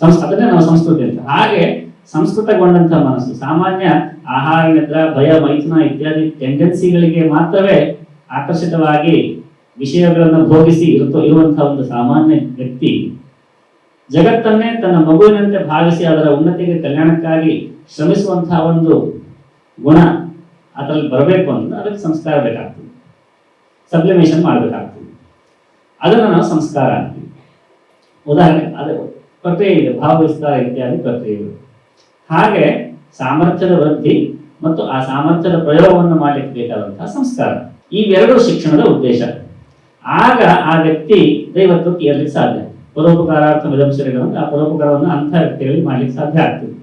ಸಂಸ್ ಅದನ್ನೇ ನಾವು ಸಂಸ್ಕೃತಿ ಅಂತ. ಹಾಗೆ ಸಂಸ್ಕೃತಗೊಂಡಂತಹ ಮನಸ್ಸು. ಸಾಮಾನ್ಯ ಆಹಾರ, ನಿದ್ರ, ಭಯ, ಮೈಥುನ ಇತ್ಯಾದಿ ಟೆಂಡೆನ್ಸಿಗಳಿಗೆ ಮಾತ್ರವೇ ಆಕರ್ಷಿತವಾಗಿ ವಿಷಯಗಳನ್ನು ಭೋಗಿಸಿ ಇರುತ್ತೋ ಇರುವಂತಹ ಒಂದು ಸಾಮಾನ್ಯ ವ್ಯಕ್ತಿ ಜಗತ್ತನ್ನೇ ತನ್ನ ಮಗುವಿನಂತೆ ಭಾವಿಸಿ ಅದರ ಉನ್ನತಿಗೆ ಕಲ್ಯಾಣಕ್ಕಾಗಿ ಶ್ರಮಿಸುವಂತಹ ಒಂದು ಗುಣ ಅದರಲ್ಲಿ ಬರಬೇಕು ಅಂದ್ರೆ ಅದಕ್ಕೆ ಸಂಸ್ಕಾರ ಬೇಕಾಗ್ತದೆ. ಸಬ್ಲಿಮೇಷನ್ ಮಾಡಬೇಕಾಗ್ತದೆ. ಅದನ್ನು ನಾವು ಸಂಸ್ಕಾರ ಅಂತೀವಿ. ಉದಾಹರಣೆ ಅದು ಪ್ರಕ್ರಿಯೆ ಇದೆ ಭಾವ ವಿಸ್ತಾರ ಇತ್ಯಾದಿ ಪ್ರಕ್ರಿಯೆಗಳು. ಹಾಗೆ ಸಾಮರ್ಥ್ಯದ ವೃದ್ಧಿ ಮತ್ತು ಆ ಸಾಮರ್ಥ್ಯದ ಪ್ರಯೋಗವನ್ನು ಮಾಡಲಿಕ್ಕೆ ಬೇಕಾದಂತಹ ಸಂಸ್ಕಾರ ಇವೆರಡು ಶಿಕ್ಷಣದ ಉದ್ದೇಶ. ಆಗ ಆ ವ್ಯಕ್ತಿ ದೈವತ್ವಕ್ಕೆ ಸಾಧ್ಯ. ಪರೋಪಕಾರಾರ್ಥ ವಿಧಂಸರಿಗಳನ್ನು ಆ ಪರೋಪಕಾರವನ್ನು ಅಂಥ ವ್ಯಕ್ತಿಗಳಿಗೆ ಮಾಡ್ಲಿಕ್ಕೆ ಸಾಧ್ಯ ಆಗ್ತದೆ.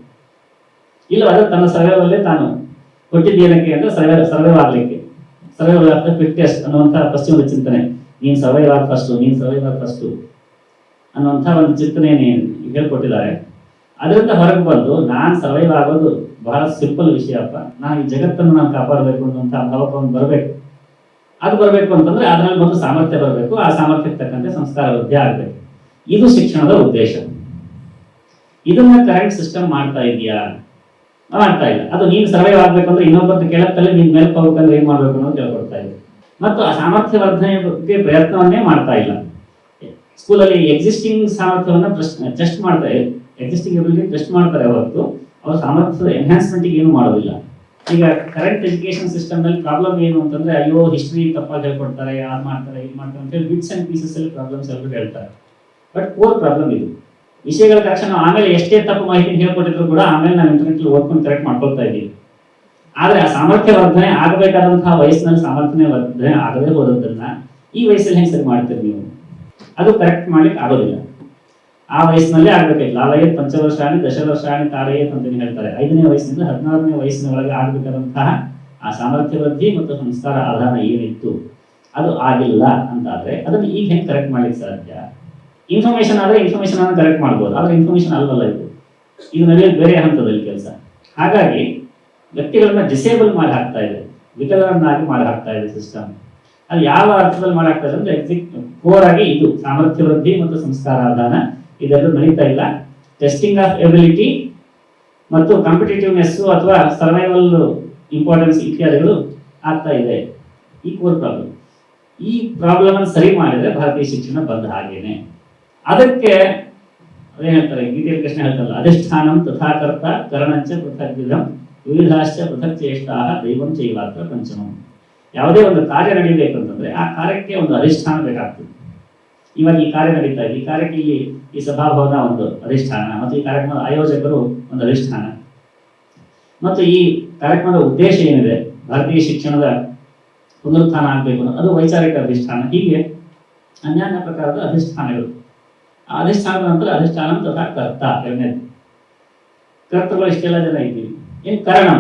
ಇಲ್ಲವಾದ್ರೆ ತನ್ನ ಸರ್ವೇವಲ್ಲೇ ತಾನು ಕೊಟ್ಟಿದ್ದೇನಕ್ಕೆ ಅಂತ ಸರ್ವೇ ಸರ್ವೈವ್ ಆಗ್ಲಿಕ್ಕೆ ಫಿಟ್ಟೆಸ್ಟ್ ಅನ್ನುವಂಥ ಪಶ್ಚಿಮದ ಚಿಂತನೆ. ನೀನು ಸರ್ವೈವ್ ಆದ ಫಸ್ಟು ನೀನು ಸರ್ವೈವ್ ಆದ ಫಸ್ಟು ಅನ್ನುವಂಥ ಒಂದು ಚಿಂತನೆಯನ್ನು ಹೇಳ್ಕೊಟ್ಟಿದ್ದಾರೆ. ಅದರಿಂದ ಹೊರಗೆ ಬಂದು ನಾನು ಸರ್ವೈವ್ ಆಗೋದು ಬಹಳ ಸಿಂಪಲ್ ವಿಷಯಪ್ಪ ನಾನು ಈ ಜಗತ್ತನ್ನು ನಾನು ಕಾಪಾಡಬೇಕು ಅನ್ನುವಂಥ ಭಾವವನ್ನು ಬರಬೇಕು. ಅದು ಬರಬೇಕು ಅಂತಂದ್ರೆ ಅದರಲ್ಲಿ ಒಂದು ಸಾಮರ್ಥ್ಯ ಬರಬೇಕು. ಆ ಸಾಮರ್ಥ್ಯಕ್ಕೆ ತಕ್ಕಂತೆ ಸಂಸ್ಕಾರ ವೃದ್ಧಿ ಆಗಬೇಕು. ಇದು ಶಿಕ್ಷಣದ ಉದ್ದೇಶ. ಇದನ್ನ ಕರೆಂಟ್ ಸಿಸ್ಟಮ್ ಮಾಡ್ತಾ ಇದೆಯಾ ಮಾಡ್ತಾ ಇಲ್ಲ. ಅದು ನೀನು ಸರ್ವೈವ್ ಆಗ್ಬೇಕು ಅಂದ್ರೆ ಇನ್ನೊಬ್ಬರ ಕೆಳತ್ತಲ್ಲಿ ನೀನ್ ಮೇಲೆ ಹೋಗ್ಬೇಕಂದ್ರೆ ಏನ್ ಮಾಡ್ಬೇಕು ಅನ್ನೋದು ಕೇಳ್ಕೊಡ್ತಾ ಇದೆ. ಮತ್ತು ಆ ಸಾಮರ್ಥ್ಯ ವರ್ಧನೆ ಬಗ್ಗೆ ಪ್ರಯತ್ನವನ್ನೇ ಮಾಡ್ತಾ ಇಲ್ಲ. ಸ್ಕೂಲಲ್ಲಿ ಎಕ್ಸಿಸ್ಟಿಂಗ್ ಸಾಮರ್ಥ್ಯವನ್ನು ಟೆಸ್ಟ್ ಮಾಡ್ತಾರೆ ಎಕ್ಸಿಸ್ಟಿಂಗ್ ಎಬಿಲಿಟಿ ಟೆಸ್ಟ್ ಮಾಡ್ತಾರೆ ಹೊರತು, ಅವ್ರ ಸಾಮರ್ಥ್ಯದ ಎನ್ಹಾನ್ಸ್ಮೆಂಟ್ಗೆ ಏನು ಮಾಡೋದಿಲ್ಲ. ಈಗ ಕರೆಂಟ್ ಎಜುಕೇಶನ್ ಸಿಸ್ಟಮ್ನಲ್ಲಿ ಪ್ರಾಬ್ಲಮ್ ಏನು ಅಂತಂದ್ರೆ, ಅಯ್ಯೋ ಹಿಸ್ಟ್ರಿ ತಪ್ಪಾಗಿ ಹೇಳ್ಕೊಡ್ತಾರೆ, ಯಾರು ಮಾಡ್ತಾರೆ, ಇದು ಮಾಡ್ತಾರೆ ಅಂತ ಹೇಳಿ ಬಿಟ್ಸ್ ಅಂಡ್ ಪೀಸಸ್ ಅಲ್ಲಿ ಪ್ರಾಬ್ಲಮ್ಸ್ ಎಲ್ಲರೂ ಹೇಳ್ತಾರೆ. ಬಟ್ ಕೋರ್ ಪ್ರಾಬ್ಲಮ್ ಇದು. ವಿಷಯಗಳ ತಕ್ಷಣ ಆಮೇಲೆ ಎಷ್ಟೇ ತಪ್ಪು ಮಾಹಿತಿ ಹೇಳ್ಕೊಟ್ಟಿದ್ರು ಕೂಡ ಆಮೇಲೆ ನಾವು ಇಂಟರ್ನೆಟ್ ಓದ್ಕೊಂಡು ಕರೆಕ್ಟ್ ಮಾಡ್ಕೊಳ್ತಾ ಇದ್ದೀವಿ. ಆದ್ರೆ ಆ ಸಾಮರ್ಥ್ಯ ವರ್ಧನೆ ಆಗಬೇಕಾದಂತಹ ವಯಸ್ಸಿನಲ್ಲಿ ಸಾಮರ್ಥ್ಯ ವರ್ಧನೆ ಆಗದೆ ಹೋದದ್ದನ್ನ ಈ ವಯಸ್ಸಲ್ಲಿ ಹೆಂಗೆ ಸರಿ ಮಾಡ್ತೀರಿ ನೀವು? ಅದು ಕರೆಕ್ಟ್ ಮಾಡ್ಲಿಕ್ಕೆ ಆಗೋದಿಲ್ಲ. ಆ ವಯಸ್ಸಿನಲ್ಲೇ ಆಗ್ಬೇಕಾಯ್ತು ಲಾಲಯತ್ ಪಂಚವರ್ಷಾಣಿ, ದಶವರ್ಷಾಣಿ ತಾರಯತ್ ಅಂತ ಹೇಳ್ತಾರೆ. ಐದನೇ ವಯಸ್ಸಿನಿಂದ ಹದಿನಾರನೇ ವಯಸ್ಸಿನ ಒಳಗೆ ಆಗ್ಬೇಕಾದಂತಹ ಆ ಸಾಮರ್ಥ್ಯ ವೃದ್ಧಿ ಮತ್ತು ಸಂಸ್ಕಾರ ಆಧಾರ ಏನಿತ್ತು? ಅದು ಆಗಿಲ್ಲ ಅಂತಾದ್ರೆ ಅದನ್ನು ಈಗ ಹೆಂಗೆ ಕರೆಕ್ಟ್ ಮಾಡ್ಲಿಕ್ಕೆ ಸಾಧ್ಯ? ಇನ್ಫಾರ್ಮೇಶನ್ ಆದ್ರೆ ಇನ್ಫಾರ್ಮೇಶನ್ ಅನ್ನು ಕರೆಕ್ಟ್ ಮಾಡ್ಬೋದು. ಆದ್ರೆ ಇನ್ಫಾರ್ಮೇಶನ್ ಅಲ್ವಲ್ಲ ಇದು. ಇದು ನಡೆಯೋದು ಬೇರೆ ಹಂತದಲ್ಲಿ ಕೆಲಸ. ಹಾಗಾಗಿ ವ್ಯಕ್ತಿಗಳನ್ನ ಡಿಸೇಬಲ್ ಮಾಡಿ ಹಾಕ್ತಾ ಇದೆ. ವಿಕಲರನ್ನಾಗಿ ಮಾಡಿ ಹಾಕ್ತಾ ಇದೆ ಸಿಸ್ಟಮ್ ಅದು ಯಾವ ಅರ್ಥದಲ್ಲಿ ಮಾಡಿ ಹಾಕ್ತಾ ಇದೆ ಅಂದ್ರೆ ಕೋರ್ ಆಗಿ ಇದು ಸಾಮರ್ಥ್ಯ ವೃದ್ಧಿ ಮತ್ತು ಸಂಸ್ಕಾರಾಧಾನ ಇದೆಲ್ಲೂ ನಡೀತಾ ಇಲ್ಲ. ಟೆಸ್ಟಿಂಗ್ ಆಫ್ ಎಬಿಲಿಟಿ ಮತ್ತು ಕಾಂಪಿಟೇಟಿವ್ನೆಸ್ ಅಥವಾ ಸರ್ವೈವಲ್ ಇಂಪಾರ್ಟೆನ್ಸ್ ಇತ್ಯಾದಿಗಳು ಆಗ್ತಾ ಇದೆ. ಈ ಕೋರ್ ಪ್ರಾಬ್ಲಮ್ ಈ ಪ್ರಾಬ್ಲಮ್ ಅನ್ನು ಸರಿ ಮಾಡಿದ್ರೆ ಭಾರತೀಯ ಶಿಕ್ಷಣ ಬಂದ ಹಾಗೇನೆ. ಅದಕ್ಕೆ ಅದೇ ಹೇಳ್ತಾರೆ, ಗೀತೆಯಲ್ಲಿ ಕೃಷ್ಣ ಹೇಳ್ತಾರಲ್ಲ, ಅಧಿಷ್ಠಾನಂ ತಥಾಕರ್ತ ಕರಣಂಚ ಪೃಥಕ್ ವಿಧಂ ವಿವಿಧಾಶ್ಚ ಪೃಥಕ್ ಚೇಷ್ಟಾ ದೈವಂ ಚೈವಾತ್ರ ಪಂಚಮಂ. ಯಾವುದೇ ಒಂದು ಕಾರ್ಯ ನಡೀಬೇಕು ಅಂತಂದ್ರೆ ಆ ಕಾರ್ಯಕ್ಕೆ ಒಂದು ಅಧಿಷ್ಠಾನ ಬೇಕಾಗ್ತದೆ. ಇವಾಗ ಈ ಕಾರ್ಯ ನಡೀತಾ ಇದೆ ಈ ಕಾರ್ಯಕ್ಕೆ ಇಲ್ಲಿ ಈ ಸಭಾಭವನ ಒಂದು ಅಧಿಷ್ಠಾನ, ಮತ್ತು ಈ ಕಾರ್ಯಕ್ರಮದ ಆಯೋಜಕರು ಒಂದು ಅಧಿಷ್ಠಾನ. ಮತ್ತು ಈ ಕಾರ್ಯಕ್ರಮದ ಉದ್ದೇಶ ಏನಿದೆ? ಭಾರತೀಯ ಶಿಕ್ಷಣದ ಪುನರುತ್ಥಾನ ಆಗಬೇಕು ಅದು ವೈಚಾರಿಕ ಅಧಿಷ್ಠಾನ. ಹೀಗೆ ಅನ್ಯಾನ್ಯ ಪ್ರಕಾರದ ಅಧಿಷ್ಠಾನಗಳು. ಆ ಅಧಿಷ್ಠಾನದ ನಂತರ ಅಧಿಷ್ಠಾನ ತಥಾ ಕರ್ತ, ಎರಡನೇದು. ಕರ್ತಗಳು ಇಷ್ಟೆಲ್ಲ ಜನ ಇದ್ದೀವಿ. ಏನು ಕರಣ?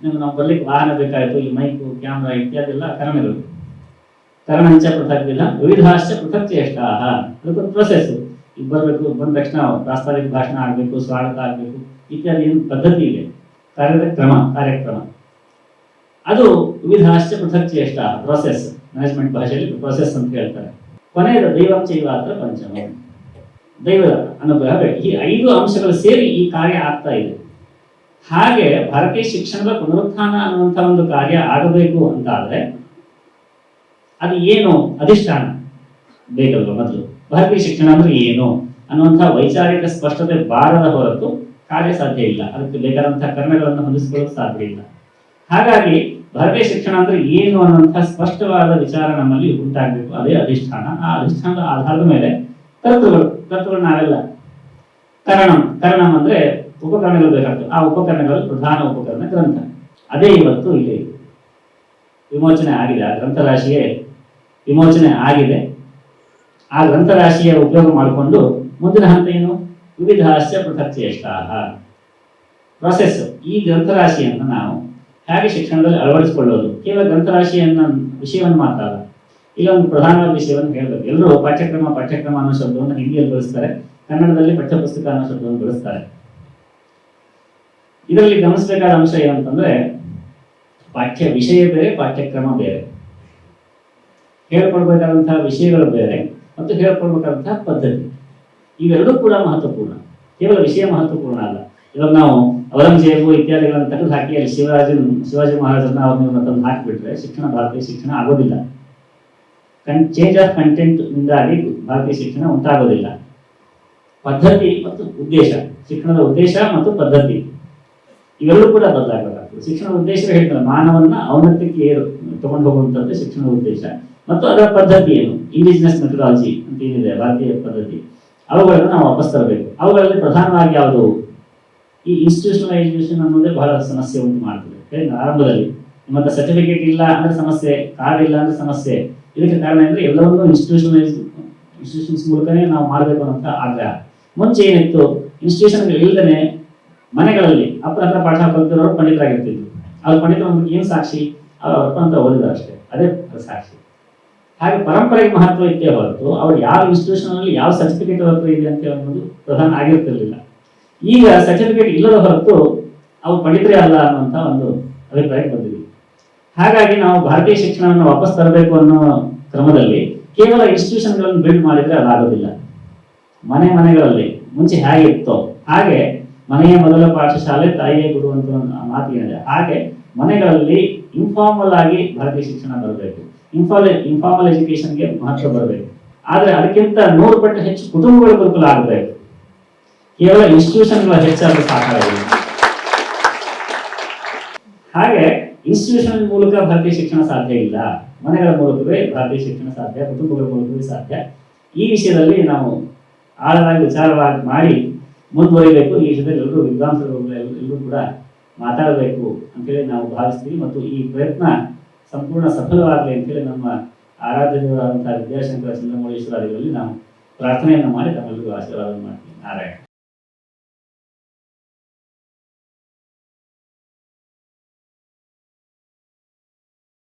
ನಿಮ್ಗೆ ನಾವು ಬರ್ಲಿಕ್ಕೆ ವಾಹನ ಬೇಕಾಯಿತು ಈ ಮೈಕು, ಕ್ಯಾಮ್ರಾ ಇತ್ಯಾದಿ ಎಲ್ಲ ಕಾರಣಗಳು. ಕರಣಂಚ ಪೃಥಕ್ ವಿಧ ವಿವಿಧಾಶ್ಚ ಪೃಥಕ್ ಚೇಷ್ಟಾ ಅದಕ್ಕೊಂದು ಪ್ರೊಸೆಸ್ ಬರಬೇಕು, ಬಂದ ತಕ್ಷಣ ಪ್ರಾಸ್ತಾವಿಕ ಭಾಷಣ ಆಗಬೇಕು, ಸ್ವಾಗತ ಆಗಬೇಕು, ಇತ್ಯಾದಿ ಏನು ಪದ್ಧತಿ ಇದೆ. ಕಾರ್ಯದ ಕ್ರಮ ಕಾರ್ಯಕ್ರಮ. ಅದು ವಿವಿಧಾಶ್ಚ ಪೃಥಕ್ ಚೇಷ್ಟ ಪ್ರೊಸೆಸ್ ಮ್ಯಾನೇಜ್ಮೆಂಟ್ ಭಾಷೆಯಲ್ಲಿ ಪ್ರೊಸೆಸ್ ಅಂತ ಹೇಳ್ತಾರೆ. ಕೊನೆಯದು ದೈವಂ ಚೈವಾತ್ರ ಪಂಚಮ. ದೈವದ ಅನುಗ್ರಹ. ಈ ಐದು ಅಂಶಗಳು ಸೇರಿ ಈ ಕಾರ್ಯ ಆಗ್ತಾ ಇದೆ. ಹಾಗೆ ಭಾರತೀಯ ಶಿಕ್ಷಣದ ಪುನರುತ್ಥಾನ ಅನ್ನುವಂಥ ಒಂದು ಕಾರ್ಯ ಆಗಬೇಕು ಅಂತಾದ್ರೆ ಅದು ಏನು ಅಧಿಷ್ಠಾನ? ಬೇಕಲ್ವ ಮೊದಲು? ಭಾರತೀಯ ಶಿಕ್ಷಣ ಅಂದ್ರೆ ಏನು? ಅನ್ನುವಂತಹ ವೈಚಾರಿಕ ಸ್ಪಷ್ಟತೆ ಬಾರದ ಹೊರತು ಕಾರ್ಯ ಸಾಧ್ಯ ಇಲ್ಲ. ಅದಕ್ಕೆ ಬೇಕಾದಂತಹ ಕರ್ಮಗಳನ್ನು ಹೊಂದಿಸಿಕೊಳ್ಳಲು ಸಾಧ್ಯ ಇಲ್ಲ. ಹಾಗಾಗಿ ಭಾರತೀಯ ಶಿಕ್ಷಣ ಅಂದ್ರೆ ಏನು ಅನ್ನುವಂತಹ ಸ್ಪಷ್ಟವಾದ ವಿಚಾರ ನಮ್ಮಲ್ಲಿ ಉಂಟಾಗಬೇಕು. ಅದೇ ಅಧಿಷ್ಠಾನ. ಆ ಅಧಿಷ್ಠಾನದ ಆಧಾರದ ಮೇಲೆ ಕರ್ತೃಗಳು ಕರ್ತೃಗಳು ನಾವೆಲ್ಲ. ಕರಣಂ ಕರಣಂ ಅಂದ್ರೆ ಉಪಕರಣಗಳು ಬೇಕಾಗ್ತದೆ ಆ ಉಪಕರಣಗಳಲ್ಲಿ ಪ್ರಧಾನ ಉಪಕರಣ ಗ್ರಂಥ. ಅದೇ ಇವತ್ತು ಇಲ್ಲಿ ವಿಮೋಚನೆ ಆಗಿದೆ. ಆ ಗ್ರಂಥರಾಶಿಯೇ ವಿಮೋಚನೆ ಆಗಿದೆ. ಆ ಗ್ರಂಥರಾಶಿಯ ಉಪಯೋಗ ಮಾಡಿಕೊಂಡು ಮುಂದಿನ ಹಂತ ಏನು? ವಿವಿಧಾಶ್ಚ ಪೃಥಕ್ ಚೇಷ್ಟಾಹ ಪ್ರೊಸೆಸ್ ಈ ಗ್ರಂಥರಾಶಿಯನ್ನು ನಾವು ಹೇಗೆ ಶಿಕ್ಷಣದಲ್ಲಿ ಅಳವಡಿಸಿಕೊಳ್ಳೋದು? ಕೇವಲ ಗ್ರಂಥರಾಶಿಯನ್ನ ವಿಷಯವನ್ನು ಅಲ್ಲ, ಇಲ್ಲೊಂದು ಪ್ರಧಾನವಾದ ವಿಷಯವನ್ನು ಹೇಳಬೇಕು. ಎಲ್ಲರೂ ಪಾಠ್ಯಕ್ರಮ ಪಾಠ್ಯಕ್ರಮ ಅನ್ನೋ ಶಬ್ದವನ್ನು ಹಿಂದಿಯಲ್ಲಿ ಬಳಸ್ತಾರೆ, ಕನ್ನಡದಲ್ಲಿ ಪಠ್ಯಪುಸ್ತಕ ಅನ್ನೋ ಶಬ್ದವನ್ನು ಬಳಸ್ತಾರೆ. ಇದರಲ್ಲಿ ಗಮನಿಸಬೇಕಾದ ಅಂಶ ಏನಂತಂದ್ರೆ, ಪಾಠ್ಯ ವಿಷಯ ಬೇರೆ, ಪಾಠ್ಯಕ್ರಮ ಬೇರೆ. ಹೇಳ್ಕೊಡ್ಬೇಕಾದಂತಹ ವಿಷಯಗಳು ಬೇರೆ ಮತ್ತು ಹೇಳ್ಕೊಡ್ಬೇಕಾದಂತಹ ಪದ್ಧತಿ. ಇವೆರಡೂ ಕೂಡ ಮಹತ್ವಪೂರ್ಣ. ಕೇವಲ ವಿಷಯ ಮಹತ್ವಪೂರ್ಣ ಅಲ್ಲ. ಇವಾಗ ನಾವು ಔರಂಗಜೇಬು ಇತ್ಯಾದಿಗಳನ್ನು ತೆಗೆದು ಹಾಕಿ, ಅಲ್ಲಿ ಶಿವಾಜಿ ಶಿವಾಜಿ ಮಹಾರಾಜರನ್ನ ಅವ್ರನ್ನ ತಂದು ಹಾಕಿಬಿಟ್ರೆ ಶಿಕ್ಷಣ ಭಾರತೀಯ ಶಿಕ್ಷಣ ಆಗೋದಿಲ್ಲ. ಚೇಂಜ್ ಆಫ್ ಕಂಟೆಂಟ್ ಇಂದಾಗಿ ಭಾರತೀಯ ಶಿಕ್ಷಣ ಉಂಟಾಗೋದಿಲ್ಲ. ಪದ್ಧತಿ ಮತ್ತು ಉದ್ದೇಶ, ಶಿಕ್ಷಣದ ಉದ್ದೇಶ ಮತ್ತು ಪದ್ಧತಿ. ಇವೆಲ್ಲೂ ಕೂಡ ಬದಲಾಗಬೇಕಾಗ್ತದೆ. ಶಿಕ್ಷಣದ ಉದ್ದೇಶ ಹೇಳ್ತಾರೆ ಮಾನವನ್ನ ಔನ್ನತ್ಯಕ್ಕೆ ಏರು, ತಗೊಂಡು ಹೋಗುವಂಥದ್ದು ಶಿಕ್ಷಣದ ಉದ್ದೇಶ. ಮತ್ತು ಅದರ ಪದ್ಧತಿ ಏನು? ಇಂಡಿಜಿನಸ್ ಮೆಥಡಾಲಜಿ ಅಂತ ಏನಿದೆ, ಭಾರತೀಯ ಪದ್ಧತಿ. ಅವುಗಳನ್ನು ನಾವು ವಾಪಸ್ ತರಬೇಕು. ಅವುಗಳಲ್ಲಿ ಪ್ರಧಾನವಾಗಿ ಯಾವುದು? ಈ ಇನ್ಸ್ಟಿಟ್ಯೂಷನಲೈಸೇಷನ್ ಅನ್ನೋದೇ ಬಹಳ ಸಮಸ್ಯೆ ಉಂಟು ಮಾಡ್ತದೆ. ಆರಂಭದಲ್ಲಿ ಮತ್ತೆ ಸರ್ಟಿಫಿಕೇಟ್ ಇಲ್ಲ ಅಂದ್ರೆ ಸಮಸ್ಯೆ ಕಾರ್ಡ್ ಇಲ್ಲ ಅಂದ್ರೆ ಸಮಸ್ಯೆ. ಇದಕ್ಕೆ ಕಾರಣ ಅಂದ್ರೆ ಎಲ್ಲವನ್ನೂ ಇನ್ಸ್ಟಿಟ್ಯೂಷನಲೈಸ್ ಇನ್ಸ್ಟಿಟ್ಯೂಷನ್ಸ್ ಮೂಲಕನೇ ನಾವು ಮಾಡಬೇಕು ಅಂತ ಆಗ್ರಹ. ಮುಂಚೆ ಏನಿತ್ತು? ಇಲ್ಲದೇ ಮನೆಗಳಲ್ಲಿ ಅಪ್ಪನ ಹತ್ರ ಪಾಠ ಕಲ್ತಿರೋರು ಪಂಡಿತರಾಗಿರ್ತಿದ್ರು. ಆ ಪಂಡಿತರ ಏನು ಸಾಕ್ಷಿ? ಅವ್ರ ಅಪ್ಪ ಅಂತ ಓದಿದ್ರು ಅಷ್ಟೇ. ಅದೇ ಸಾಕ್ಷಿ. ಹಾಗೆ ಪರಂಪರೆಗೆ ಮಹತ್ವ ಇತ್ತೇ ಹೊರತು ಅವ್ರು ಯಾವ ಇನ್ಸ್ಟಿಟ್ಯೂಷನ್ ಅಲ್ಲಿ ಯಾವ ಸರ್ಟಿಫಿಕೇಟ್ ಹತ್ರ ಇದೆ ಅಂತ ಅನ್ನೋದು ಪ್ರಧಾನ ಆಗಿರ್ತಿರ್ಲಿಲ್ಲ ಈಗ ಸರ್ಟಿಫಿಕೇಟ್ ಇಲ್ಲದ ಹೊರತು ಅವು ಪಡಿತರೇ ಅಲ್ಲ ಅನ್ನುವಂಥ ಒಂದು ಅಭಿಪ್ರಾಯಕ್ಕೆ ಬಂದಿದೆ ಹಾಗಾಗಿ ನಾವು ಭಾರತೀಯ ಶಿಕ್ಷಣವನ್ನು ವಾಪಸ್ ತರಬೇಕು ಅನ್ನೋ ಕ್ರಮದಲ್ಲಿ ಕೇವಲ ಇನ್ಸ್ಟಿಟ್ಯೂಷನ್ಗಳನ್ನು ಬಿಲ್ಡ್ ಮಾಡಿದ್ರೆ ಅದಾಗೋದಿಲ್ಲ. ಮನೆ ಮನೆಗಳಲ್ಲಿ, ಮುಂಚೆ ಹೇಗಿತ್ತೋ ಹಾಗೆ ಮನೆಯ ಮೊದಲ ಪಾಠಶಾಲೆ ತಾಯಿಯೇ ಗುರು ಅಂತ ಒಂದು ಹಾಗೆ ಮನೆಗಳಲ್ಲಿ ಇನ್ಫಾರ್ಮಲ್ ಆಗಿ ಭಾರತೀಯ ಶಿಕ್ಷಣ ಬರಬೇಕು. ಇನ್ಫಾಲ್ ಇನ್ಫಾರ್ಮಲ್ ಎಜುಕೇಶನ್ಗೆ ಮಹತ್ವ ಬರಬೇಕು. ಆದರೆ ಅದಕ್ಕಿಂತ ನೂರು ಪಟ್ಟು ಹೆಚ್ಚು ಕುಟುಂಬಗಳ ಗುರುಕುಲ ಆಗಬೇಕು ಕೇವಲ ಇನ್ಸ್ಟಿಟ್ಯೂಷನ್ಗಳ ಹೆಚ್ಚಾಗಿ ಸಾಕಾಗಿಲ್ಲ ಹಾಗೆ ಇನ್ಸ್ಟಿಟ್ಯೂಷನ್ ಮೂಲಕ ಭಾರತೀಯ ಶಿಕ್ಷಣ ಸಾಧ್ಯ ಇಲ್ಲ. ಮನೆಗಳ ಮೂಲಕವೇ ಭಾರತೀಯ ಶಿಕ್ಷಣ ಸಾಧ್ಯ, ಕುಟುಂಬಗಳ ಮೂಲಕವೇ ಸಾಧ್ಯ. ಈ ವಿಷಯದಲ್ಲಿ ನಾವು ಆಳವಾಗಿ ವಿಚಾರವಾಗಿ ಮಾಡಿ ಮುಂದುವರಿಬೇಕು. ಈ ವಿಷಯದಲ್ಲಿ ಎಲ್ಲರೂ ವಿದ್ವಾಂಸರು ಎಲ್ಲರೂ ಕೂಡ ಮಾತಾಡಬೇಕು ಅಂತೇಳಿ ನಾವು ಭಾವಿಸ್ತೀವಿ. ಮತ್ತು ಈ ಪ್ರಯತ್ನ ಸಂಪೂರ್ಣ ಸಫಲವಾಗಲಿ ಅಂತೇಳಿ ನಮ್ಮ ಆರಾಧ್ಯರಾದಂತಹ ವಿದ್ಯಾಶಂಕರ ಚಂದ್ರಮೌಳೇಶ್ವರಾದಿಗಳಲ್ಲಿ ನಾವು ಪ್ರಾರ್ಥನೆಯನ್ನು ಮಾಡಿ ತಮ್ಮೆಲ್ಲರಿಗೂ ಆಶೀರ್ವಾದ ಮಾಡ್ತೀವಿ. ನಾರಾಯಣ.